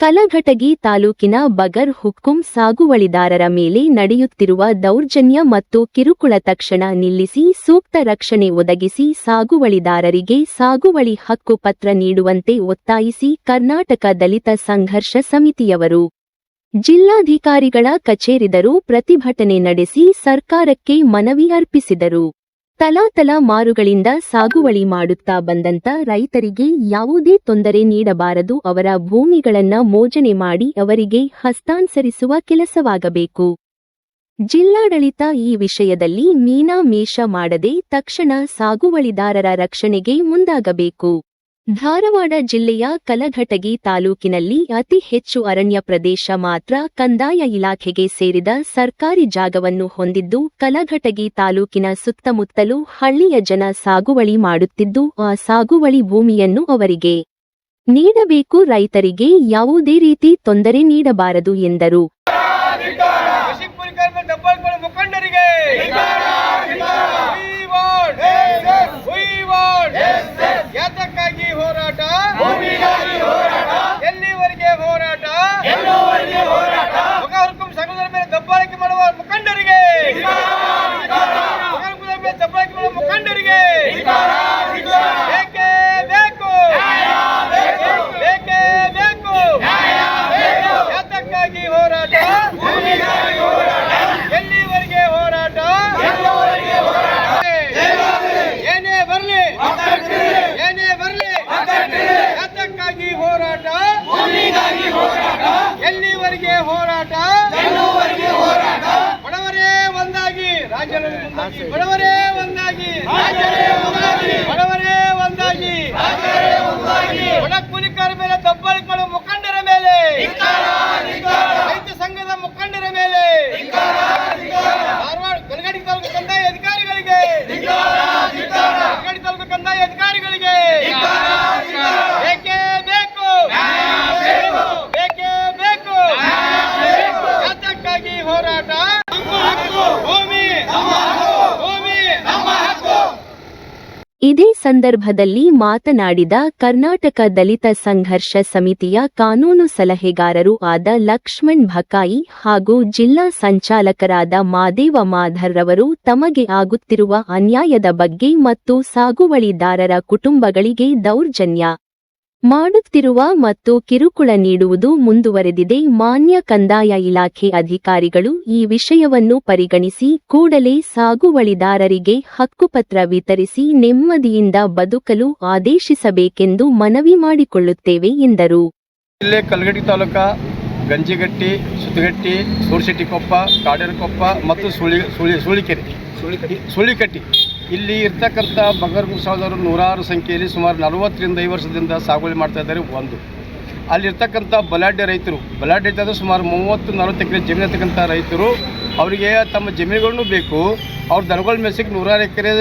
ಕಲಘಟಗಿ ತಾಲೂಕಿನ ಬಗರ್ ಹುಕ್ಕುಂ ಸಾಗುವಳಿದಾರರ ಮೇಲೆ ನಡೆಯುತ್ತಿರುವ ದೌರ್ಜನ್ಯ ಮತ್ತು ಕಿರುಕುಳ ತಕ್ಷಣ ನಿಲ್ಲಿಸಿ ಸೂಕ್ತ ರಕ್ಷಣೆ ಒದಗಿಸಿ ಸಾಗುವಳಿದಾರರಿಗೆ ಸಾಗುವಳಿ ಹಕ್ಕು ಪತ್ರ ನೀಡುವಂತೆ ಒತ್ತಾಯಿಸಿ ಕರ್ನಾಟಕ ದಲಿತ ಸಂಘರ್ಷ ಸಮಿತಿಯವರು, ಜಿಲ್ಲಾಧಿಕಾರಿಗಳ ಕಚೇರಿದರು ಪ್ರತಿಭಟನೆ ನಡೆಸಿ ಸರ್ಕಾರಕ್ಕೆ ಮನವಿ ಅರ್ಪಿಸಿದರು. ತಲಾತಲಾ ಮಾರುಗಳಿಂದ ಸಾಗುವಳಿ ಮಾಡುತ್ತಾ ಬಂದಂತ ರೈತರಿಗೆ ಯಾವುದೇ ತೊಂದರೆ ನೀಡಬಾರದು. ಅವರ ಭೂಮಿಗಳನ್ನ ಮೋಜನೆ ಮಾಡಿ ಅವರಿಗೆ ಹಸ್ತಾಂತರಿಸುವ ಕೆಲಸವಾಗಬೇಕು. ಜಿಲ್ಲಾಡಳಿತ ಈ ವಿಷಯದಲ್ಲಿ ಮೀನಾಮೇಷ ಮಾಡದೆ ತಕ್ಷಣ ಸಾಗುವಳಿದಾರರ ರಕ್ಷಣೆಗೆ ಮುಂದಾಗಬೇಕು. ಧಾರವಾಡ ಜಿಲ್ಲೆಯ ಕಲಘಟಗಿ ತಾಲೂಕಿನಲ್ಲಿ ಅತಿ ಹೆಚ್ಚು ಅರಣ್ಯ ಪ್ರದೇಶ ಮಾತ್ರ ಕಂದಾಯ ಇಲಾಖೆಗೆ ಸೇರಿದ ಸರ್ಕಾರಿ ಜಾಗವನ್ನು ಹೊಂದಿದ್ದು, ಕಲಘಟಗಿ ತಾಲೂಕಿನ ಸುತ್ತಮುತ್ತಲೂ ಹಳ್ಳಿಯ ಜನ ಸಾಗುವಳಿ ಮಾಡುತ್ತಿದ್ದು, ಆ ಸಾಗುವಳಿ ಭೂಮಿಯನ್ನು ಅವರಿಗೆ ನೀಡಬೇಕು. ರೈತರಿಗೆ ಯಾವುದೇ ರೀತಿ ತೊಂದರೆ ನೀಡಬಾರದು ಎಂದರು ಕೃಷಿ ಕೂಲಿಕಾರರ ದಬ್ಬಾಳಿಕೆ ಮುಖಂಡರಿಗೆ We want. We want. ಯಾತಕ್ಕಾಗಿ ಹೋರಾಟ ಎಲ್ಲಿವರೆಗೆ ಹೋರಾಟ ಮುಖ ಹುಡುಕುಂ ಸಂಘದ ಮೇಲೆ ದಬ್ಬಾಳಿಕೆ ಮಾಡುವ ಮುಖಂಡರಿಗೆ ಮುಖ ಹುಡುಕುಂ ಮೇಲೆ ದಬ್ಬಾಳಿಕೆ ಮಾಡುವ ಮುಖಂಡರಿಗೆ ಬೇಕೇ ಬೇಕು ಬೇಕೇ ಬೇಕು ಯಾತಕ್ಕಾಗಿ ಹೋರಾಟ ಎಲ್ಲಿವರೆಗೆ ಹೋರಾಟ ಏನೇ ಬರ್ಲಿ ಏನೇ ಬರ್ಲಿ ಯಾತಕ್ಕಾಗಿ ಹೋರಾಟ ಎಲ್ಲಿವರೆಗೆ ಹೋರಾಟ. ಬಡವರೇ ಒಂದಾಗಿ ರಾಜ್ಯದ ಮುಂದಾಗಿ ಬಡವರೇ ಒಂದಾಗಿ. ಬಡವರೇ ಒಂದಾಗಿ. ಬಡ ಕೂಲಿಕಾರ ಮೇಲೆ ದಬ್ಬಾಳಿಕೆ ಮಾಡುವ ಮುಖಂಡರ ಮೇಲೆ ರೈತ ಸಂಘದ ಮುಖಂಡರ ಮೇಲೆ ಧಾರವಾಡ ಗಲಗಡಿ ತಾಲೂಕು ಕಂದಾಯ ಅಧಿಕಾರಿಗಳಿಗೆ ಗಲಗಡಿ ತಾಲೂಕು ಕಂದಾಯ ಅಧಿಕಾರಿಗಳಿಗೆ ಬೇಕೇ ಬೇಕು ಬೇಕೇ ಬೇಕು ಯಾತಕ್ಕಾಗಿ ಹೋರಾಟ ಭೂಮಿ ಭೂಮಿ ಇದೇ ಸಂದರ್ಭದಲ್ಲಿ ಮಾತನಾಡಿದ ಕರ್ನಾಟಕ ದಲಿತ ಸಂಘರ್ಷ ಸಮಿತಿಯ ಕಾನೂನು ಸಲಹೆಗಾರರು ಆದ ಲಕ್ಷ್ಮಣ್ ಭಕಾಯಿ ಹಾಗೂ ಜಿಲ್ಲಾ ಸಂಚಾಲಕರಾದ ಮಾದೇವ ಮಾಧರ್ರವರು ತಮಗೆ ಆಗುತ್ತಿರುವ ಅನ್ಯಾಯದ ಬಗ್ಗೆ ಮತ್ತು ಸಾಗುವಳಿದಾರರ ಕುಟುಂಬಗಳಿಗೆ ದೌರ್ಜನ್ಯ ಮಾಡುತ್ತಿರುವ ಮತ್ತು ಕಿರುಕುಳ ನೀಡುವುದು ಮುಂದುವರೆದಿದೆ. ಮಾನ್ಯ ಕಂದಾಯ ಇಲಾಖೆ ಅಧಿಕಾರಿಗಳು ಈ ವಿಷಯವನ್ನು ಪರಿಗಣಿಸಿ ಕೂಡಲೇ ಸಾಗುವಳಿದಾರರಿಗೆ ಹಕ್ಕುಪತ್ರ ವಿತರಿಸಿ ನೆಮ್ಮದಿಯಿಂದ ಬದುಕಲು ಆದೇಶಿಸಬೇಕೆಂದು ಮನವಿ ಮಾಡಿಕೊಳ್ಳುತ್ತೇವೆ ಎಂದರು. ಜಿಲ್ಲೆ ಕಲ್ಗಡಿ ತಾಲೂಕ ಗಂಜಿಗಟ್ಟಿ ಸುತ್ತಗಟ್ಟಿ ಸೂರ್ಶೆಟ್ಟಿಕೊಪ್ಪ ಕಾಡೇರಕೊಪ್ಪ ಮತ್ತು ಸುಳಿ ಸುಳಿ ಸುಳಿಕೆರೆ. ಸುಳಿಕಟ್ಟಿ. ಇಲ್ಲಿ ಇರ್ತಕ್ಕಂಥ ಬಗರ್ ಮುಸಾದವರು ನೂರಾರು ಸಂಖ್ಯೆಯಲ್ಲಿ ಸುಮಾರು ನಲವತ್ತರಿಂದ ಐದು ವರ್ಷದಿಂದ ಸಾಗುವಳಿ ಮಾಡ್ತಾ ಇದ್ದಾರೆ ಒಂದು. ಅಲ್ಲಿರ್ತಕ್ಕಂಥ ಬಲಾಢ್ಯ ರೈತರು, ಬಲಾಢ್ಯ ರೈತ ಸುಮಾರು ಮೂವತ್ತು, ನಲವತ್ತು ಎಕರೆ ಜಮೀನು ಇರ್ತಕ್ಕಂಥ ರೈತರು, ಅವರಿಗೆ ತಮ್ಮ ಜಮೀನುಗಳನ್ನೂ ಬೇಕು, ಅವ್ರ ದನಗಳ ಮೆಸಿಗೆ ನೂರಾರು ಎಕರೆ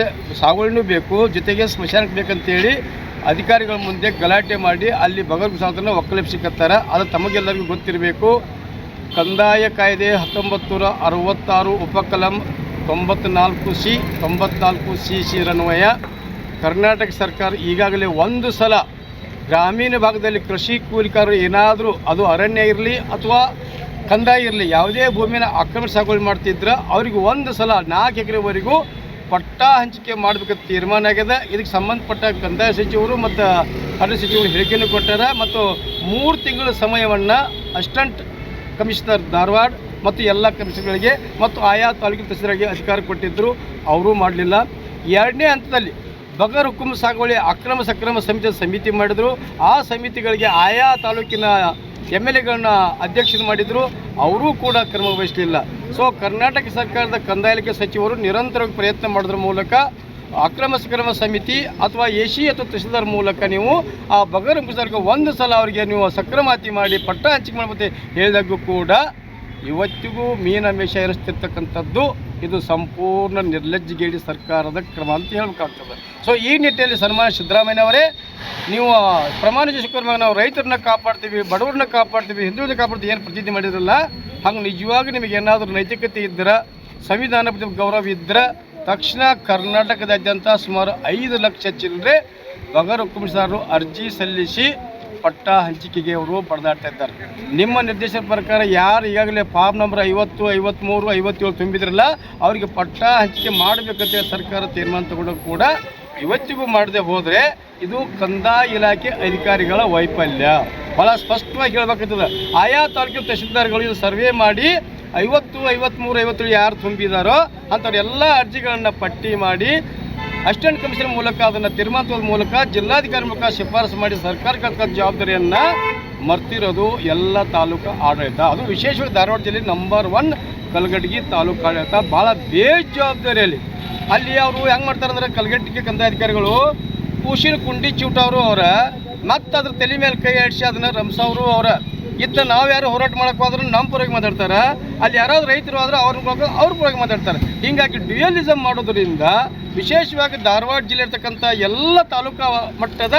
ಸಾಗುವಳಿನೂ ಬೇಕು, ಜೊತೆಗೆ ಸ್ಮಶಾನಕ್ಕೆ ಬೇಕಂತೇಳಿ ಅಧಿಕಾರಿಗಳ ಮುಂದೆ ಗಲಾಟೆ ಮಾಡಿ ಅಲ್ಲಿ ಬಗರ್ ಮುಸಾದರನ್ನ ಒಕ್ಕಲೆಪ್ಸಿಕತ್ತಾರೆ ಅದು ತಮಗೆಲ್ಲರಿಗೂ ಗೊತ್ತಿರಬೇಕು. ಕಂದಾಯ ಕಾಯ್ದೆ ಹತ್ತೊಂಬತ್ತು ನೂರ ಅರವತ್ತಾರು ಉಪಕಲಂ ತೊಂಬತ್ನಾಲ್ಕು ಸಿ ತೊಂಬತ್ನಾಲ್ಕು ಸಿ ಸಿ ರನ್ವಯ ಕರ್ನಾಟಕ ಸರ್ಕಾರ ಈಗಾಗಲೇ ಒಂದು ಸಲ ಗ್ರಾಮೀಣ ಭಾಗದಲ್ಲಿ ಕೃಷಿ ಕೂಲಿಕಾರರು ಏನಾದರೂ ಅದು ಅರಣ್ಯ ಇರಲಿ ಅಥವಾ ಕಂದಾಯ ಇರಲಿ, ಯಾವುದೇ ಭೂಮಿನ ಆಕ್ರಮಣ ಸಾಗುವಳಿ ಮಾಡ್ತಿದ್ರೆ, ಅವ್ರಿಗೆ ಒಂದು ಸಲ ನಾಲ್ಕು ಎಕರೆವರೆಗೂ ಪಟ್ಟ ಹಂಚಿಕೆ ಮಾಡಬೇಕಂತ ತೀರ್ಮಾನ ಆಗಿದೆ ಇದಕ್ಕೆ ಸಂಬಂಧಪಟ್ಟ ಕಂದಾಯ ಸಚಿವರು ಮತ್ತು ಅರಣ್ಯ ಸಚಿವರು ಹೇಳಿಕೆಯನ್ನು ಕೊಟ್ಟಾರ. ಮತ್ತು ಮೂರು ತಿಂಗಳ ಸಮಯವನ್ನು ಅಸಿಸ್ಟೆಂಟ್ ಕಮಿಷನರ್ ಧಾರವಾಡ ಮತ್ತು ಎಲ್ಲ ಕಮಿಷನ್ಗಳಿಗೆ ಮತ್ತು ಆಯಾ ತಾಲೂಕಿನ ತಹಸೀಲ್ದಾರ್ಗೆ ಅಧಿಕಾರ ಕೊಟ್ಟಿದ್ದರು. ಅವರೂ ಮಾಡಲಿಲ್ಲ. ಎರಡನೇ ಹಂತದಲ್ಲಿ ಬಗರ್ ಹುಕುಂ ಸಾಗುವಳಿ ಅಕ್ರಮ ಸಕ್ರಮ ಸಮಿತಿ ಸಮಿತಿ ಮಾಡಿದರು. ಆ ಸಮಿತಿಗಳಿಗೆ ಆಯಾ ತಾಲೂಕಿನ ಎಂ ಎಲ್ ಎಗಳನ್ನ ಅಧ್ಯಕ್ಷರು ಮಾಡಿದರು. ಅವರೂ ಕೂಡ ಕ್ರಮ ವಹಿಸಲಿಲ್ಲ. ಸೊ ಕರ್ನಾಟಕ ಸರ್ಕಾರದ ಕಂದಾಯ ಇಲಾಖೆ ಸಚಿವರು ನಿರಂತರವಾಗಿ ಪ್ರಯತ್ನ ಮಾಡೋದ್ರ ಮೂಲಕ ಅಕ್ರಮ ಸಕ್ರಮ ಸಮಿತಿ ಅಥವಾ ಎ ಸಿ ಅಥವಾ ತಹಸೀಲ್ದಾರ್ ಮೂಲಕ ನೀವು ಆ ಬಗರ್ ಮುಗಿಸೋರ್ಗೆ ಒಂದು ಸಲ ಅವರಿಗೆ ನೀವು ಸಕ್ರಮಾತಿ ಮಾಡಿ ಪಟ್ಟ ಹಂಚಿಕೆ ಮಾಡಬೇಕು ಹೇಳಿದಾಗೂ ಕೂಡ ಇವತ್ತಿಗೂ ಮೀನಮೇಷ ಇರಿಸ್ತಿರ್ತಕ್ಕಂಥದ್ದು ಇದು ಸಂಪೂರ್ಣ ನಿರ್ಲಜ್ಜಿಗೇಡಿ ಸರ್ಕಾರದ ಕ್ರಮ ಅಂತ ಹೇಳ್ಬೇಕಾಗ್ತದೆ. ಸೊ ಈ ನಿಟ್ಟಿನಲ್ಲಿ ಸನ್ಮಾನ್ಯ ಸಿದ್ದರಾಮಯ್ಯ ಅವರೇ ನೀವು ಪ್ರಮಾಣ ಶಿಕ್ಷಕರ ನಾವು ರೈತರನ್ನ ಕಾಪಾಡ್ತೀವಿ, ಬಡವರನ್ನ ಕಾಪಾಡ್ತೀವಿ, ಹಿಂದುಳಿದ ಕಾಪಾಡ್ತೀವಿ, ಏನು ಪ್ರತಿಜ್ಞೆ ಮಾಡಿರಲ್ಲ ಹಂಗೆ ನಿಜವಾಗಿ ನಿಮಗೆ ಏನಾದರೂ ನೈತಿಕತೆ ಇದ್ದರೆ ಸಂವಿಧಾನ ಪ್ರತಿ ಗೌರವ ಇದ್ದರೆ ತಕ್ಷಣ ಕರ್ನಾಟಕದಾದ್ಯಂತ ಸುಮಾರು ಐದು ಲಕ್ಷ ಚಿಲ್ಲರೆ ಬಗರ್ ಹುಕುಂಸಾರರು ಅರ್ಜಿ ಸಲ್ಲಿಸಿ ಪಟ್ಟ ಹಂಚಿಕೆಗೆ ಅವರು ಪಡೆದಾಡ್ತಾ ಇದ್ದಾರೆ. ನಿಮ್ಮ ನಿರ್ದೇಶನ ಪ್ರಕಾರ ಯಾರು ಈಗಾಗಲೇ ಫಾರ್ಮ್ ನಂಬರ್ ಐವತ್ತು ಐವತ್ತ್ಮೂರು ಐವತ್ತೇಳು ತುಂಬಿದ್ರಲ್ಲ, ಅವರಿಗೆ ಪಟ್ಟ ಹಂಚಿಕೆ ಮಾಡಬೇಕಂತ ಸರ್ಕಾರ ತೀರ್ಮಾನ ತಗೊಂಡು ಕೂಡ ಇವತ್ತಿಗೂ ಮಾಡದೆ ಹೋದರೆ ಇದು ಕಂದಾಯ ಇಲಾಖೆ ಅಧಿಕಾರಿಗಳ ವೈಫಲ್ಯ. ಬಹಳ ಸ್ಪಷ್ಟವಾಗಿ ಹೇಳಬೇಕಾಗ್ತದೆ. ಆಯಾ ತಾಲೂಕಿನ ತಹಶೀಲ್ದಾರ್ಗಳು ಇದು ಸರ್ವೆ ಮಾಡಿ ಐವತ್ತು ಐವತ್ತ್ಮೂರು ಐವತ್ತೇಳು ಯಾರು ತುಂಬಿದಾರೋ ಅಂಥವ್ರು ಎಲ್ಲ ಅರ್ಜಿಗಳನ್ನು ಪಟ್ಟಿ ಮಾಡಿ ಅಸಿಸ್ಟೆಂಟ್ ಕಮಿಷನ್ ಮೂಲಕ ಅದನ್ನು ತೀರ್ಮಾನಿಸೋದ್ರ ಮೂಲಕ ಜಿಲ್ಲಾಧಿಕಾರಿ ಮೂಲಕ ಶಿಫಾರಸು ಮಾಡಿ ಸರ್ಕಾರಕ್ಕೆ ಜವಾಬ್ದಾರಿಯನ್ನು ಮರ್ತಿರೋದು ಎಲ್ಲ ತಾಲೂಕು ಆಡಳಿತ. ಅದು ವಿಶೇಷವಾಗಿ ಧಾರವಾಡ ಜಿಲ್ಲೆ ನಂಬರ್ ಒನ್ ಕಲ್ಗಡ್ಗಿ ತಾಲೂಕು ಆಡಳಿತ. ಭಾಳ ಬೇಜವಾಬ್ದಾರಿಯಲ್ಲಿ. ಅಲ್ಲಿ ಅವರು ಹೆಂಗೆ ಮಾಡ್ತಾರೆ ಅಂದರೆ ಕಲಗಟ್ಟಿಗೆ ಕಂದಾಯಾಧಿಕಾರಿಗಳು ಕೂಶಿನ ಕುಂಡಿ ಚೂಟವರು ಅವರ ಮತ್ತೆ ಅದ್ರ ತಲೆ ಮೇಲೆ ಕೈ ಆಡಿಸಿ ಅದನ್ನು ರಂಸವರು ಅವರ ಇತ್ತ ನಾವು ಯಾರು ಹೋರಾಟ ಹೋದ್ರೆ ನಮ್ಮ ಪರವಾಗಿ ಮಾತಾಡ್ತಾರೆ. ಅಲ್ಲಿ ಯಾರಾದ್ರು ರೈತರು ಆದ್ರೆ ಅವ್ರ ಅವ್ರ ಪರವಾಗಿ ಮಾತಾಡ್ತಾರೆ. ಹೀಗಾಗಿ ಡ್ಯೂಯಲಿಸಮ್ ಮಾಡೋದ್ರಿಂದ ವಿಶೇಷವಾಗಿ ಧಾರವಾಡ ಜಿಲ್ಲೆ ಇರ್ತಕ್ಕಂಥ ಎಲ್ಲ ತಾಲೂಕಾ ಮಟ್ಟದ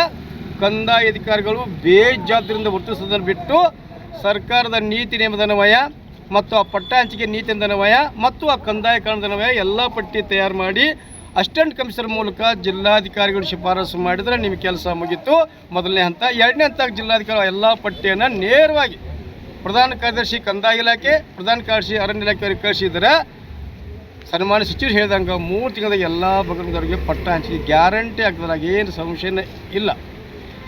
ಕಂದಾಯ ಅಧಿಕಾರಿಗಳು ಬೇಜಾದ್ರಿಂದ ವರ್ತಿಸೋದನ್ನು ಬಿಟ್ಟು ಸರ್ಕಾರದ ನೀತಿ ನಿಯಮದನ್ವಯ ಮತ್ತು ಆ ಪಟ್ಟ ಹಂಚಿಕೆ ನೀತಿ ಮತ್ತು ಆ ಕಂದಾಯ ಕಾರಣದನ್ವಯ ಎಲ್ಲ ಪಟ್ಟಿ ತಯಾರು ಮಾಡಿ ಅಸಿಸ್ಟೆಂಟ್ ಕಮಿಷನರ್ ಮೂಲಕ ಜಿಲ್ಲಾಧಿಕಾರಿಗಳು ಶಿಫಾರಸು ಮಾಡಿದರೆ ನಿಮ್ಮ ಕೆಲಸ ಮುಗಿತು. ಮೊದಲನೇ ಹಂತ, ಎರಡನೇ ಹಂತ ಜಿಲ್ಲಾಧಿಕಾರಿ ಎಲ್ಲ ಪಟ್ಟಿಯನ್ನು ನೇರವಾಗಿ ಪ್ರಧಾನ ಕಾರ್ಯದರ್ಶಿ ಕಂದಾಯ ಇಲಾಖೆ, ಪ್ರಧಾನ ಕಾರ್ಯದರ್ಶಿ ಅರಣ್ಯ ಇಲಾಖೆಯವರಿಗೆ ಕಳಿಸಿದರೆ ಸನ್ಮಾನ ಸಚಿವರು ಹೇಳಿದಂಗೆ ಮೂರು ತಿಂಗಳದಾಗ ಎಲ್ಲ ಬಗ್ಗೆ ಪಟ್ಟ ಹಂಚಿಕೆ ಗ್ಯಾರಂಟಿ ಆಗ್ತದಾಗ ಏನು ಸಂಶಯನೇ ಇಲ್ಲ.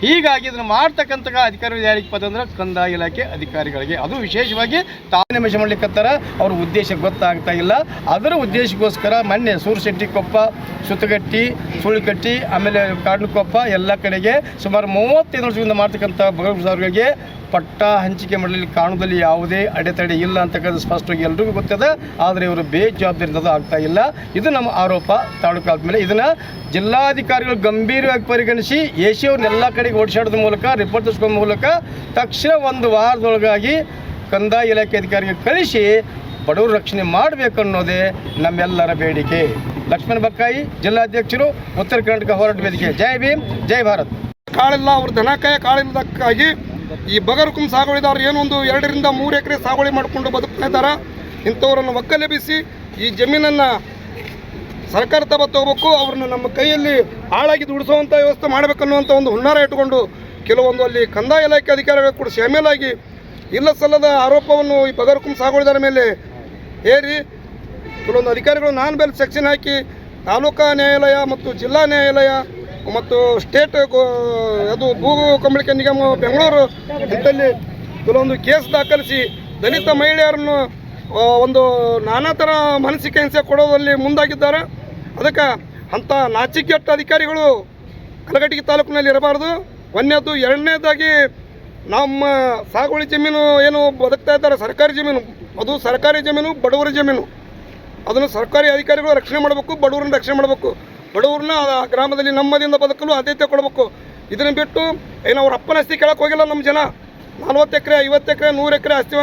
ಹೀಗಾಗಿ ಇದನ್ನು ಮಾಡ್ತಕ್ಕಂಥ ಅಧಿಕಾರಿಗಳು ಯಾರಿಗೆ ಪದ ಅಂದ್ರೆ ಕಂದಾಯ ಇಲಾಖೆ ಅಧಿಕಾರಿಗಳಿಗೆ. ಅದು ವಿಶೇಷವಾಗಿ ತಾವು ನಿಮಿಷ ಮಾಡ್ಲಿಕ್ಕತ್ತಾರ ಅವ್ರ ಉದ್ದೇಶ ಗೊತ್ತಾಗ್ತಾ ಇಲ್ಲ. ಅದರ ಉದ್ದೇಶಕ್ಕೋಸ್ಕರ ಮೊನ್ನೆ ಸೂರ್ಶೆಟ್ಟಿ ಕೊಪ್ಪ, ಸುತ್ತಗಟ್ಟಿ, ಸುಳ್ಳುಕಟ್ಟಿ, ಆಮೇಲೆ ಕಾಡ್ಲಕೊಪ್ಪ ಎಲ್ಲ ಕಡೆಗೆ ಸುಮಾರು ಮೂವತ್ತೈದು ವರ್ಷದಿಂದ ಮಾಡ್ತಕ್ಕಂಥ ಬಗಲ್ಗಳಿಗೆ ಪಟ್ಟ ಹಂಚಿಕೆ ಮಾಡಲಿಕ್ಕೆ ಕಾಣುವುದಲ್ಲಿ ಯಾವುದೇ ಅಡೆತಡೆ ಇಲ್ಲ ಅಂತಕ್ಕಂಥ ಸ್ಪಷ್ಟವಾಗಿ ಎಲ್ರಿಗೂ ಗೊತ್ತದ. ಆದರೆ ಇವರು ಬೇಜವಾಬ್ದಾರಿಯಿಂದ ಆಗ್ತಾ ಇಲ್ಲ. ಇದು ನಮ್ಮ ಆರೋಪ ತಾಲೂಕು ಆದಮೇಲೆ ಇದನ್ನು ಜಿಲ್ಲಾಧಿಕಾರಿಗಳು ಗಂಭೀರವಾಗಿ ಪರಿಗಣಿಸಿ ಎ ಕಡೆ ಕಡೆಗೆ ಓಡಿಸಾಡೋದ್ರ ಮೂಲಕ ರಿಪೋರ್ಟ್ ತರಿಸ್ಕೊ ಮೂಲಕ ತಕ್ಷಣ ಒಂದು ವಾರದೊಳಗಾಗಿ ಕಂದಾಯ ಇಲಾಖೆ ಅಧಿಕಾರಿಗೆ ಕಳಿಸಿ ಬಡವರು ರಕ್ಷಣೆ ಮಾಡಬೇಕು ಅನ್ನೋದೇ ನಮ್ಮೆಲ್ಲರ ಬೇಡಿಕೆ. ಲಕ್ಷ್ಮಣ ಬಕ್ಕಾಯಿ, ಜಿಲ್ಲಾಧ್ಯಕ್ಷರು, ಉತ್ತರ ಕರ್ನಾಟಕ ಹೋರಾಟ ವೇದಿಕೆ. ಜೈ ಭೀಮ್, ಜೈ ಭಾರತ್. ಕಾಳಿಲ್ಲ ಅವ್ರ ದನಕಾಯ ಕಾಳಿಲ್ಲದಕ್ಕಾಗಿ ಈ ಬಗರ್ಕುಂ ಸಾಗುವಳಿದಾರರು ಏನೊಂದು ಎರಡರಿಂದ ಮೂರು ಎಕರೆ ಸಾಗುವಳಿ ಮಾಡಿಕೊಂಡು ಬದುಕ್ತಾ ಇದ್ದಾರೆ. ಇಂಥವ್ರನ್ನು ಒಕ್ಕಲೆಬ್ಬಿಸಿ ಈ ಜಮೀನನ್ನು ಸರ್ಕಾರ ತಬ ತಗೋಬೇಕು, ಅವ್ರನ್ನ ನಮ್ಮ ಕೈಯಲ್ಲಿ ಹಾಳಾಗಿ ದುಡಿಸುವಂಥ ವ್ಯವಸ್ಥೆ ಮಾಡಬೇಕನ್ನುವಂಥ ಒಂದು ಹುನ್ನಾರ ಇಟ್ಟುಕೊಂಡು ಕೆಲವೊಂದು ಅಲ್ಲಿ ಕಂದಾಯ ಇಲಾಖೆ ಅಧಿಕಾರಿಗಳು ಕೂಡ ಶಾಮೀಲಾಗಿ ಇಲ್ಲ ಸಲ್ಲದ ಆರೋಪವನ್ನು ಈ ಬಗರ್ಕುಂ ಸಾಗುವಳಿದಾರ ಮೇಲೆ ಏರಿ ಕೆಲವೊಂದು ಅಧಿಕಾರಿಗಳು ನಾನ್ ಬೆಲ್ ಸೆಕ್ಷನ್ ಹಾಕಿ ತಾಲೂಕಾ ನ್ಯಾಯಾಲಯ ಮತ್ತು ಜಿಲ್ಲಾ ನ್ಯಾಯಾಲಯ ಮತ್ತು ಸ್ಟೇಟ್ ಅದು ಭೂ ಕಂಬಳಿಕೆ ನಿಗಮ ಬೆಂಗಳೂರು, ಇಂಥಲ್ಲಿ ಕೆಲವೊಂದು ಕೇಸ್ ದಾಖಲಿಸಿ ದಲಿತ ಮಹಿಳೆಯರನ್ನು ಒಂದು ನಾನಾ ಥರ ಮಾನಸಿಕ ಹಿಂಸೆ ಕೊಡೋದಲ್ಲಿ ಮುಂದಾಗಿದ್ದಾರೆ. ಅದಕ್ಕೆ ಅಂಥ ನಾಚಿಕೆಟ್ಟ ಅಧಿಕಾರಿಗಳು ಕಲಗಟ್ಟಿಗೆ ತಾಲೂಕಿನಲ್ಲಿ ಇರಬಾರ್ದು. ಒಂದನೇದು, ಎರಡನೇದಾಗಿ ನಮ್ಮ ಸಾಗುವಳಿ ಜಮೀನು ಏನು ಬದುಕ್ತಾ ಇದ್ದಾರೆ, ಸರ್ಕಾರಿ ಜಮೀನು. ಅದು ಸರ್ಕಾರಿ ಜಮೀನು, ಬಡವರ ಜಮೀನು. ಅದನ್ನು ಸರ್ಕಾರಿ ಅಧಿಕಾರಿಗಳು ರಕ್ಷಣೆ ಮಾಡಬೇಕು, ಬಡವರನ್ನ ರಕ್ಷಣೆ ಮಾಡಬೇಕು. ಬಡವ್ರನ್ನ ಗ್ರಾಮದಲ್ಲಿ ನಮ್ಮದಿಂದ ಬದುಕಲು ಆದ್ಯತೆ ಕೊಡಬೇಕು. ಇದನ್ನು ಬಿಟ್ಟು ಏನು ಅವ್ರ ಅಪ್ಪನ ಆಸ್ತಿ ಕೇಳಕ್ಕೆ ಹೋಗಿಲ್ಲ ನಮ್ಮ ಜನ. ನಲ್ವತ್ತು ಎಕರೆ, ಐವತ್ತು ಎಕರೆ, ನೂರು ಎಕರೆ ಆಸ್ತಿ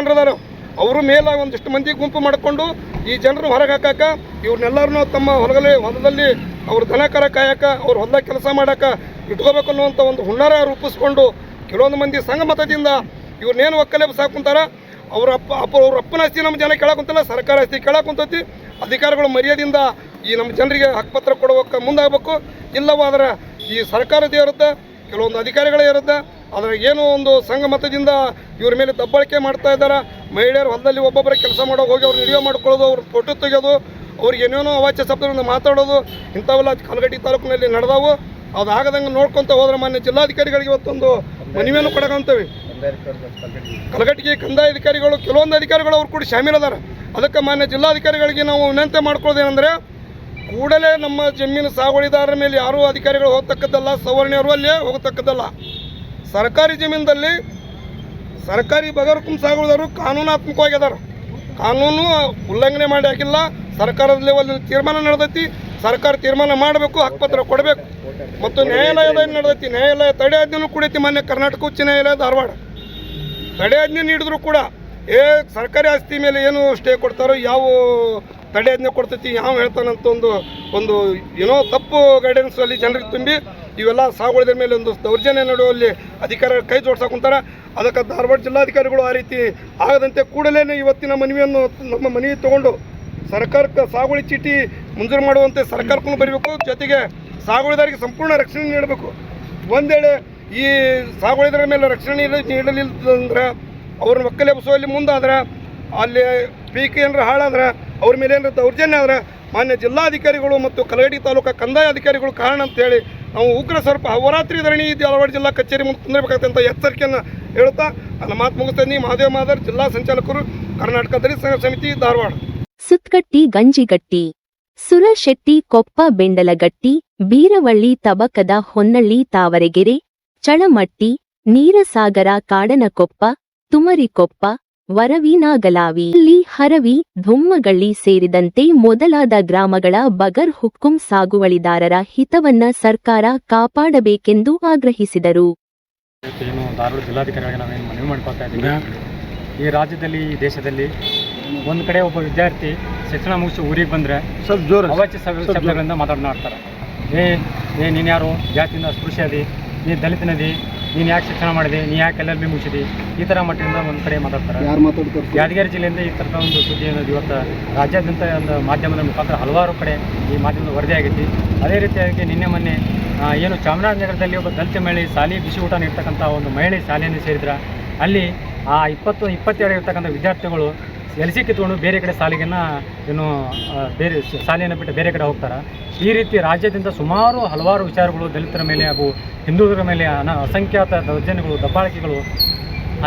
ಅವರು ಮೇಲೆ ಒಂದಿಷ್ಟು ಮಂದಿ ಗುಂಪು ಮಾಡಿಕೊಂಡು ಈ ಜನರು ಹೊರಗೆ ಹಾಕಾಕ ಇವ್ರನ್ನೆಲ್ಲರನ್ನೂ ತಮ್ಮ ಹೊಲದಲ್ಲಿ ಹೊಲದಲ್ಲಿ ಅವ್ರ ದನ ಕರ ಕಾಯಕ ಅವ್ರ ಹೊಲದಾಗ ಕೆಲಸ ಮಾಡಕ್ಕೆ ಇಟ್ಕೋಬೇಕು ಅನ್ನುವಂಥ ಒಂದು ಹುನ್ನಾರ ರೂಪಿಸ್ಕೊಂಡು ಕೆಲವೊಂದು ಮಂದಿ ಸಂಘ ಮತದಿಂದ ಇವ್ರನ್ನೇನು ಒಕ್ಕಲೆ ಸಾಕುಂತಾರ ಅವ್ರ ಅಪ್ಪ ಅಪ್ಪ, ಅವ್ರ ಅಪ್ಪನ ಆಸ್ತಿ ನಮ್ಮ ಜನ ಕೇಳಕ್ಕೆ ಕುಂತಲ್ಲ, ಸರ್ಕಾರ ಆಸ್ತಿ ಕೇಳಕ್ಕೆ ಕುಂತೈತಿ. ಅಧಿಕಾರಿಗಳು ಮರ್ಯಾದಿಂದ ಈ ನಮ್ಮ ಜನರಿಗೆ ಹಕ್ಕುಪತ್ರ ಕೊಡೋಕೆ ಮುಂದಾಗಬೇಕು. ಇಲ್ಲವಾದ್ರೆ ಈ ಸರ್ಕಾರದ ಇರುತ್ತೆ ಕೆಲವೊಂದು ಅಧಿಕಾರಿಗಳೇ ಇರುತ್ತೆ ಆದರೆ ಏನೋ ಒಂದು ಸಂಘ ಮತದಿಂದ ಇವ್ರ ಮೇಲೆ ದಬ್ಬಾಳಿಕೆ ಮಾಡ್ತಾ ಇದ್ದಾರೆ ಮಹಿಳೆಯರು ಹೊಲದಲ್ಲಿ ಒಬ್ಬೊಬ್ಬರ ಕೆಲಸ ಮಾಡೋ ಹೋಗಿ ಅವ್ರು ವಿಡಿಯೋ ಮಾಡ್ಕೊಳ್ಳೋದು ಅವ್ರ ಫೋಟೋ ತೆಗೆಯೋದು, ಅವ್ರಿಗೆ ಏನೇನೋ ಅವಾಚ್ಯ ಶಬ್ದಗಳನ್ನು ಮಾತಾಡೋದು, ಇಂಥವೆಲ್ಲ ಕಲಗಟ್ಟಿ ತಾಲೂಕಿನಲ್ಲಿ ನಡೆದವು. ಅದು ಆಗದಂಗೆ ನೋಡ್ಕೊತ ಹೋದ್ರೆ ಮಾನ್ಯ ಜಿಲ್ಲಾಧಿಕಾರಿಗಳಿಗೆ ಇವತ್ತೊಂದು ಮನವಿಯನ್ನು ಕೊಡಕಂತೇವೆ. ಕಲಗಟ್ಟಿಗೆ ಕಂದಾಯ ಅಧಿಕಾರಿಗಳು, ಕೆಲವೊಂದು ಅಧಿಕಾರಿಗಳು ಅವ್ರು ಕೂಡ ಶಾಮೀಲದಾರ. ಅದಕ್ಕೆ ಮಾನ್ಯ ಜಿಲ್ಲಾಧಿಕಾರಿಗಳಿಗೆ ನಾವು ವಿನಂತಿ ಮಾಡ್ಕೊಳ್ಳೋದೇನೆಂದರೆ, ಕೂಡಲೇ ನಮ್ಮ ಜಮೀನು ಸಾಗುವಳಿದಾರರ ಮೇಲೆ ಯಾರೂ ಅಧಿಕಾರಿಗಳು ಹೋಗ್ತಕ್ಕದ್ದಲ್ಲ, ಸವರ್ಣಿಯವರು ಅಲ್ಲೇ ಹೋಗತಕ್ಕದ್ದಲ್ಲ. ಸರ್ಕಾರಿ ಜಮೀನಲ್ಲಿ ಸರ್ಕಾರಿ ಬಗರ್ ಸಾಗುವಳಿದಾರರು ಕಾನೂನಾತ್ಮಕವಾಗಿ ಅದಾರ ಕಾನೂನು ಉಲ್ಲಂಘನೆ ಮಾಡಿ ಹಾಕಿಲ್ಲ, ಸರ್ಕಾರದ ಲೆವೆಲ್ ತೀರ್ಮಾನ ನಡೆದೈತಿ, ಸರ್ಕಾರ ತೀರ್ಮಾನ ಮಾಡಬೇಕು ಹಕ್ಕುಪತ್ರ ಕೊಡಬೇಕು. ಮತ್ತು ನ್ಯಾಯಾಲಯದ ಏನು ನಡೆದೈತಿ, ನ್ಯಾಯಾಲಯ ತಡೆ ಆಜ್ಞೆನೂ ಕೂಡೈತಿ ಮಾನ್ಯ ಕರ್ನಾಟಕ ಉಚ್ಚ ನ್ಯಾಯಾಲಯ ಧಾರವಾಡ. ತಡೆ ಆಜ್ಞೆ ನೀಡಿದ್ರು ಕೂಡ, ಏ ಸರ್ಕಾರಿ ಆಸ್ತಿ ಮೇಲೆ ಏನು ಸ್ಟೇ ಕೊಡ್ತಾರೋ, ಯಾವ ತಡೆ ಆಜ್ಞೆ ಕೊಡ್ತೈತಿ, ಯಾವ ಹೇಳ್ತಾನಂತ ಒಂದು ಒಂದು ಏನೋ ತಪ್ಪು ಗೈಡೆನ್ಸ್ ಅಲ್ಲಿ ಜನರಿಗೆ ತುಂಬಿ, ಇವೆಲ್ಲ ಸಾಗುವಳಿದ ಮೇಲೆ ಒಂದು ದೌರ್ಜನ್ಯ ನಡುವಲ್ಲಿ ಅಧಿಕಾರಿಗಳು ಕೈ ಜೋಡ್ಸಕ್ಕೆ ಕುಂತಾರ. ಅದಕ್ಕೆ ಧಾರವಾಡ ಜಿಲ್ಲಾಧಿಕಾರಿಗಳು ಆ ರೀತಿ ಆಗದಂತೆ ಕೂಡಲೇ ಇವತ್ತಿನ ಮನವಿಯನ್ನು ನಮ್ಮ ಮನವಿ ತಗೊಂಡು ಸರ್ಕಾರಕ್ಕೆ ಸಾಗುವಳಿ ಚೀಟಿ ಮಂಜೂರು ಮಾಡುವಂತೆ ಸರ್ಕಾರಕ್ಕೂ ಬರಬೇಕು, ಜೊತೆಗೆ ಸಾಗುವಳಿದಾರಿಗೆ ಸಂಪೂರ್ಣ ರಕ್ಷಣೆ ನೀಡಬೇಕು. ಒಂದೇಳೆ ಈ ಸಾಗುವಳಿದಾರ ಮೇಲೆ ರಕ್ಷಣೆ ನೀಡಲಿಲ್ಲಂದ್ರೆ ಅವ್ರನ್ನ ಒಕ್ಕಲೆಬ್ಸುವಲ್ಲಿ ಮುಂದಾದ್ರೆ, ಅಲ್ಲಿ ಪೀಕ್ ಏನಾರ ಹಾಳಾದ್ರೆ, ಅವ್ರ ಮೇಲೆ ಏನಾರ ದೌರ್ಜನ್ಯ ಆದರೆ, ಮಾನ್ಯ ಜಿಲ್ಲಾಧಿಕಾರಿಗಳು ಮತ್ತು ಕಲಗಡಿ ತಾಲೂಕಾ ಕಂದಾಯ ಅಧಿಕಾರಿಗಳು ಕಾರಣ ಅಂತೇಳಿ ನಾವು ಉಗ್ರ ಸ್ವಲ್ಪ ಅವರಾತ್ರಿ ಧರಣಿ ಧಾರವಾಡ ಜಿಲ್ಲಾ ಕಚೇರಿ ಮುಂದೆ ತಂದಿರಬೇಕಾದಂಥ ಎಚ್ಚರಿಕೆಯನ್ನು ಹೇಳ್ತಾ ನನ್ನ ಮಾತು ಮುಗಿಸ್ತೇನೆ. ಮಹಾದೇವ ಮಾದರ್, ಜಿಲ್ಲಾ ಸಂಚಾಲಕರು, ಕರ್ನಾಟಕ ದಲಿತ ಸಂಘ ಸಮಿತಿ, ಧಾರವಾಡ. ಸುತ್ಕಟ್ಟಿ, ಗಂಜಿಗಟ್ಟಿ, ಸುರಶೆಟ್ಟಿ, ಕೊಪ್ಪ, ಬೆಂಡಲಗಟ್ಟಿ, ಬೀರವಳ್ಳಿ, ತಬಕದ, ಹೊನ್ನಳ್ಳಿ, ತಾವರೆಗೆರೆ, ಚಳಮಟ್ಟಿ, ನೀರಸಾಗರ, ಕಾಡನಕೊಪ್ಪ, ತುಮರಿಕೊಪ್ಪ ವರವಿನಾಗಲಾವಿ ಇಲ್ಲಿ ಹರವಿ, ಧುಮ್ಮಗಳ್ಳಿ ಸೇರಿದಂತೆ ಮೊದಲಾದ ಗ್ರಾಮಗಳ ಬಗರ್ ಹುಕ್ಕುಂ ಸಾಗುವಳಿದಾರರ ಹಿತವನ್ನ ಸರ್ಕಾರ ಕಾಪಾಡಬೇಕೆಂದು ಆಗ್ರಹಿಸಿದರು. ಏನು ಧಾರವಾಡ ಜಿಲ್ಲಾಧಿಕಾರಿಗಳಿಗೆ ನಾವೇನು ಮನವಿ ಮಾಡ್ಕೊಳ್ತಾ ಇದ್ದೀವಿ. ಈ ರಾಜ್ಯದಲ್ಲಿ ಈ ದೇಶದಲ್ಲಿ ಒಂದು ಕಡೆ ಒಬ್ಬ ವಿದ್ಯಾರ್ಥಿ ಶಿಕ್ಷಣ ಮುಗಿಸಿ ಊರಿಗೆ ಬಂದರೆ ಸ್ವಲ್ಪ ಜೋರು. ಅವಾಚ್ಯ ಶಬ್ದ- ಶಬ್ದಗಳಿಂದ ಮಾತನಾಡ್ತಾರೆ ಏ ಏ ನೀನು ಯಾರು? ಜಾತಿಯಿಂದ ಅಸ್ಪೃಶ್ಯ ಅದಿ ನೀ ದಲಿತನದಿ. ನೀನು ಯಾಕೆ ಶಿಕ್ಷಣ ಮಾಡಿದೆ? ನೀ ಯಾಕೆ ಎಲ್ ಎಲ್ ಬಿ ಮುಗಿಸಿದಿ? ಈ ಥರ ಮಟ್ಟದಿಂದ ಒಂದು ಕಡೆ ಮಾತಾಡ್ತಾರೆ. ಯಾದಗಿರಿ ಜಿಲ್ಲೆಯಿಂದ ಈ ಥರದ ಒಂದು ಸುದ್ದಿ ಅನ್ನೋದು ಇವತ್ತು ರಾಜ್ಯಾದ್ಯಂತ ಒಂದು ಮಾಧ್ಯಮದ ಮುಖಾಂತರ ಹಲವಾರು ಕಡೆ ಈ ಮಾಧ್ಯಮದ ವರದಿ ಆಗೈತಿ. ಅದೇ ರೀತಿಯಾಗಿ ನಿನ್ನೆ ಮೊನ್ನೆ ಏನು ಚಾಮರಾಜನಗರದಲ್ಲಿ ಒಬ್ಬ ದಲಿತ ಮಹಿಳೆ ಶಾಲೆ ಬಿಸಿ ಊಟ ನೀಡ್ತಕ್ಕಂಥ ಒಂದು ಮಹಿಳೆ ಶಾಲೆಯನ್ನು ಸೇರಿದ್ರ, ಅಲ್ಲಿ ಆ ಇಪ್ಪತ್ತು ಇಪ್ಪತ್ತೆರಡು ಇರ್ತಕ್ಕಂಥ ವಿದ್ಯಾರ್ಥಿಗಳು ಎಲ್ಸಿ ಕಿತ್ಕೊಂಡು ಬೇರೆ ಕಡೆ ಸಾಲಿಗೆನ ಏನು ಬೇರೆ ಶಾಲೆಯನ್ನು ಬಿಟ್ಟು ಬೇರೆ ಕಡೆ ಹೋಗ್ತಾರೆ. ಈ ರೀತಿ ರಾಜ್ಯದಿಂದ ಸುಮಾರು ಹಲವಾರು ವಿಚಾರಗಳು ದಲಿತರ ಮೇಲೆ ಹಾಗೂ ಹಿಂದೂದರ ಮೇಲೆ ಅನ, ಅಸಂಖ್ಯಾತ ದೌರ್ಜನ್ಯಗಳು ದಬ್ಬಾಳಿಕೆಗಳು,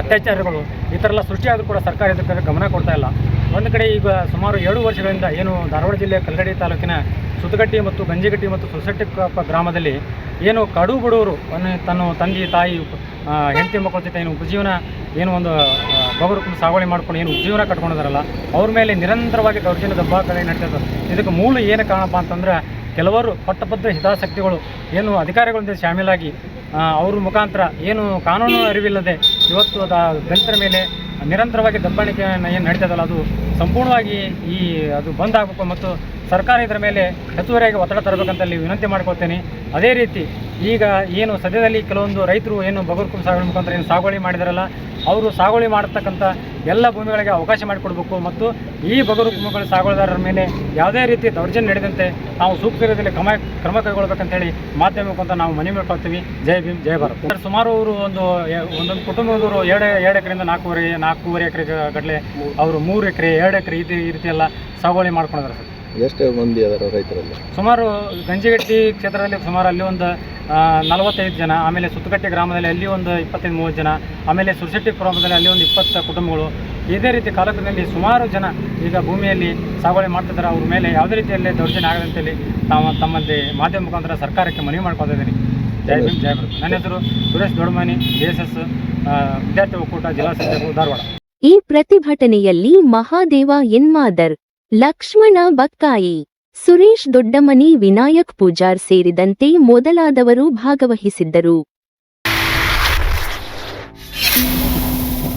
ಅತ್ಯಾಚಾರಗಳು, ಈ ಥರ ಎಲ್ಲ ಸೃಷ್ಟಿಯಾದರೂ ಕೂಡ ಸರ್ಕಾರ ಇದಕ್ಕೆ ಗಮನ ಕೊಡ್ತಾ ಇಲ್ಲ. ಒಂದು ಕಡೆ ಈಗ ಸುಮಾರು ಎರಡು ವರ್ಷಗಳಿಂದ ಏನು ಧಾರವಾಡ ಜಿಲ್ಲೆಯ ಕಲ್ಗಡಿ ತಾಲೂಕಿನ ಸುತ್ತಗಟ್ಟಿ ಮತ್ತು ಗಂಜಿಗಟ್ಟಿ ಮತ್ತು ಸೊಸೆಟ್ಟಿ ಗ್ರಾಮದಲ್ಲಿ ಏನು ಕಡು ಬಡವರು ತನ್ನ ತಂದೆ ತಾಯಿ ಹೆಂಡತಿ ಮಕ್ಕಳ ಜೊತೆ ಏನು ಉಪಜೀವನ ಏನು ಒಂದು ಬಗರು ಸಾಗುವಳಿ ಮಾಡ್ಕೊಂಡು ಏನು ಉಪಜೀವನ ಕಟ್ಕೊಂಡಿದಾರಲ್ಲ ಅವ್ರ ಮೇಲೆ ನಿರಂತರವಾಗಿ ದೌರ್ಜನ್ಯ ದಬ್ಬಾಕಳೆ ನಡೀತದೆ ಇದಕ್ಕೆ ಮೂಲ ಏನು ಕಾರಣಪ್ಪ ಅಂತಂದ್ರೆ ಕೆಲವರು ಪಟ್ಟಭದ್ರ ಹಿತಾಸಕ್ತಿಗಳು, ಏನು ಅಧಿಕಾರಿಗಳಿಂದ ಶಾಮೀಲಾಗಿ ಅವ್ರ ಮುಖಾಂತರ ಏನು ಕಾನೂನು ಅರಿವಿಲ್ಲದೆ ಇವತ್ತು ಅದ ದಲಿತರ ಮೇಲೆ ನಿರಂತರವಾಗಿ ದಬ್ಬಾಣಿಕೆಯನ್ನು ಏನು ನಡೀತದಲ್ಲ ಅದು ಸಂಪೂರ್ಣವಾಗಿ ಈ ಅದು ಬಂದ್ ಆಗಬೇಕು ಮತ್ತು ಸರ್ಕಾರ ಇದರ ಮೇಲೆ ಹೆಚ್ಚುವರಿಯಾಗಿ ಒತ್ತಡ ತರಬೇಕಂತ ಅಲ್ಲಿ ವಿನಂತಿ ಮಾಡ್ಕೊಳ್ತೇನೆ. ಅದೇ ರೀತಿ ಈಗ ಏನು ಸದ್ಯದಲ್ಲಿ ಕೆಲವೊಂದು ರೈತರು ಏನು ಬಗರ್ಕುಂ ಸಾಗುವಳಿ ಮುಖಾಂತರ ಏನು ಸಾಗುವಳಿ ಮಾಡಿದಾರಲ್ಲ, ಅವರು ಸಾಗುವಳಿ ಮಾಡತಕ್ಕಂಥ ಎಲ್ಲ ಭೂಮಿಗಳಿಗೆ ಅವಕಾಶ ಮಾಡಿಕೊಡ್ಬೇಕು ಮತ್ತು ಈ ಬಗರು ಕುಂಭಗಳ ಸಾಗುವಳಿದಾರರ ಮೇಲೆ ಯಾವುದೇ ರೀತಿ ದೌರ್ಜನ್ಯ ನಡೆದಂತೆ ನಾವು ಸೂಕ್ತ ರೀತಿಯಲ್ಲಿ ಕ್ರಮ ಕ್ರಮ ಕೈಗೊಳ್ಬೇಕಂತೇಳಿ ಮಾಧ್ಯಮ ಮುಖಾಂತರ ನಾವು ಮನವಿ ಮಾಡ್ಕೊಳ್ತೀವಿ. ಜೈ ಭೀಮ್, ಜೈ ಭಾರತ್. ಸುಮಾರು ಅವರು ಒಂದು ಒಂದೊಂದು ಕುಟುಂಬದವರು ಎರಡು ಎರಡು ಎಕರೆಯಿಂದ ನಾಲ್ಕೂವರೆ ನಾಲ್ಕೂವರೆ ಎಕರೆ ಗಟ್ಟಲೆ ಅವರು ಮೂರು ಎಕರೆ ಎರಡು ಎಕರೆ ಇದು ಈ ರೀತಿ ಎಲ್ಲ ಸಾಗುವಳಿ ಮಾಡ್ಕೊಂಡಿದ್ದಾರೆ ಸರ್. ಎಷ್ಟು ಮಂದಿ ಅದರ ರೈತರಲ್ಲಿ? ಸುಮಾರು ಗಂಜಿಗಟ್ಟಿ ಕ್ಷೇತ್ರದಲ್ಲಿ ಸುಮಾರು ಅಲ್ಲಿ ಒಂದು ನಲವತ್ತೈದು ಜನ ಆಮೇಲೆ ಸುತ್ತಕಟ್ಟೆ ಗ್ರಾಮದಲ್ಲಿ ಅಲ್ಲಿ ಒಂದು ಇಪ್ಪತ್ತೈದು ಮೂವತ್ತು ಜನ ಆಮೇಲೆ ಸುರಶೆಟ್ಟಿ ಗ್ರಾಮದಲ್ಲಿ ಅಲ್ಲಿ ಒಂದು ಇಪ್ಪತ್ತು ಕುಟುಂಬಗಳು. ಇದೇ ರೀತಿ ತಾಲೂಕಿನಲ್ಲಿ ಸುಮಾರು ಜನ ಈಗ ಭೂಮಿಯಲ್ಲಿ ಸಾಗುವಳಿ ಮಾಡ್ತಿದ್ದಾರೆ. ಅವ್ರ ಮೇಲೆ ಯಾವುದೇ ರೀತಿಯಲ್ಲಿ ದೌರ್ಜನ್ಯ ಆಗದಂತೇಳಿ ತಾವು ತಮ್ಮಲ್ಲಿ ಮಾಧ್ಯಮ ಮುಖಾಂತರ ಸರ್ಕಾರಕ್ಕೆ ಮನವಿ ಮಾಡ್ಕೊತಾ ಇದ್ದೀನಿ. ಜೈ ಭೀಮ್ ಜೈ ಭಾರತ್. ನನ್ನ ಹೆಸರು Suresh Dodmani J S S ವಿದ್ಯಾರ್ಥಿ ಒಕ್ಕೂಟ ಜಿಲ್ಲಾ ಸಂಸ್ಥೆಗಳು ಧಾರವಾಡ. ಈ ಪ್ರತಿಭಟನೆಯಲ್ಲಿ ಮಹಾದೇವ ಎನ್ಮಾದರ್ ಲಕ್ಷ್ಮಣ ಬಕ್ಕಾಯಿ ಸುರೇಶ್ ದೊಡ್ಡಮನಿ ವಿನಾಯಕ್ ಪೂಜಾರ್ ಸೇರಿದಂತೆ ಮೊದಲಾದವರು ಭಾಗವಹಿಸಿದ್ದರು.